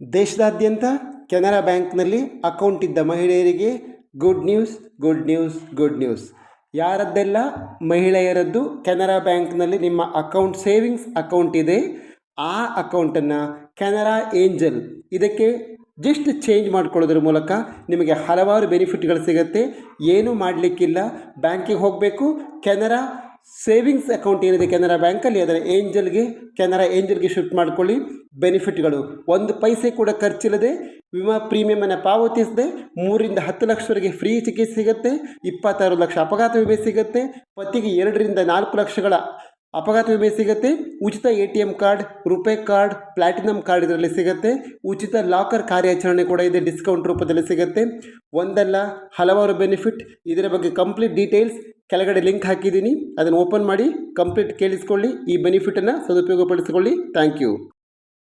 ದೇಶದಾದ್ಯಂತ ಕೆನರಾ ಬ್ಯಾಂಕ್ನಲ್ಲಿ ಅಕೌಂಟ್ ಇದ್ದ ಮಹಿಳೆಯರಿಗೆ good news good news good news ಯಾರದ್ದೆಲ್ಲ ಮಹಿಳೆಯರದ್ದು ಕೆನರಾ ಬ್ಯಾಂಕ್ನಲ್ಲಿ ನಿಮ್ಮ ಅಕೌಂಟ್ ಸೇವಿಂಗ್ಸ್ ಅಕೌಂಟ್ ಇದೆ, ಆ ಅಕೌಂಟನ್ನು ಕೆನರಾ ಏಂಜಲ್ ಇದಕ್ಕೆ ಜಸ್ಟ್ ಚೇಂಜ್ ಮಾಡ್ಕೊಳ್ಳೋದ್ರ ಮೂಲಕ ನಿಮಗೆ ಹಲವಾರು ಬೆನಿಫಿಟ್ಗಳು ಸಿಗುತ್ತೆ. ಏನೂ ಮಾಡಲಿಕ್ಕಿಲ್ಲ. ಬ್ಯಾಂಕಿಗೆ ಹೋಗಬೇಕು, ಕೆನರಾ ಸೇವಿಂಗ್ಸ್ ಅಕೌಂಟ್ ಏನಿದೆ ಕೆನರಾ ಬ್ಯಾಂಕಲ್ಲಿ, ಅದರ ಏಂಜಲ್ಗೆ, ಕೆನರಾ ಏಂಜಲ್ಗೆ ಶಿಫ್ಟ್ ಮಾಡ್ಕೊಳ್ಳಿ. ಬೆನಿಫಿಟ್ಗಳು, ಒಂದು ಪೈಸೆ ಕೂಡ ಖರ್ಚಿಲ್ಲದೆ, ವಿಮಾ ಪ್ರೀಮಿಯಮನ್ನು ಪಾವತಿಸದೆ, ಮೂರಿಂದ ಹತ್ತು ಲಕ್ಷವರೆಗೆ ಫ್ರೀ ಚಿಕಿತ್ಸೆ ಸಿಗುತ್ತೆ, ಇಪ್ಪತ್ತಾರು ಲಕ್ಷ ಅಪಘಾತ ವಿಮೆ ಸಿಗುತ್ತೆ, ಪತಿಗೆ ಎರಡರಿಂದ ನಾಲ್ಕು ಲಕ್ಷಗಳ ಅಪಘಾತ ವಿಮೆ ಸಿಗುತ್ತೆ, ಉಚಿತ A T M card, RuPay card platinum card ಇದರಲ್ಲಿ ಸಿಗುತ್ತೆ, ಉಚಿತ ಲಾಕರ್ ಕಾರ್ಯಾಚರಣೆ ಕೂಡ ಇದೆ, ಡಿಸ್ಕೌಂಟ್ ರೂಪದಲ್ಲಿ ಸಿಗುತ್ತೆ. ಒಂದಲ್ಲ ಹಲವಾರು ಬೆನಿಫಿಟ್, ಇದರ ಬಗ್ಗೆ ಕಂಪ್ಲೀಟ್ ಡೀಟೇಲ್ಸ್ ಕೆಳಗಡೆ ಲಿಂಕ್ ಹಾಕಿದ್ದೀನಿ. ಅದನ್ನು ಓಪನ್ ಮಾಡಿ ಕಂಪ್ಲೀಟ್ ಕೇಳಿಸ್ಕೊಳ್ಳಿ. ಈ ಬೆನಿಫಿಟನ್ನು ಸದುಪಯೋಗಪಡಿಸಿಕೊಳ್ಳಿ. Thank you.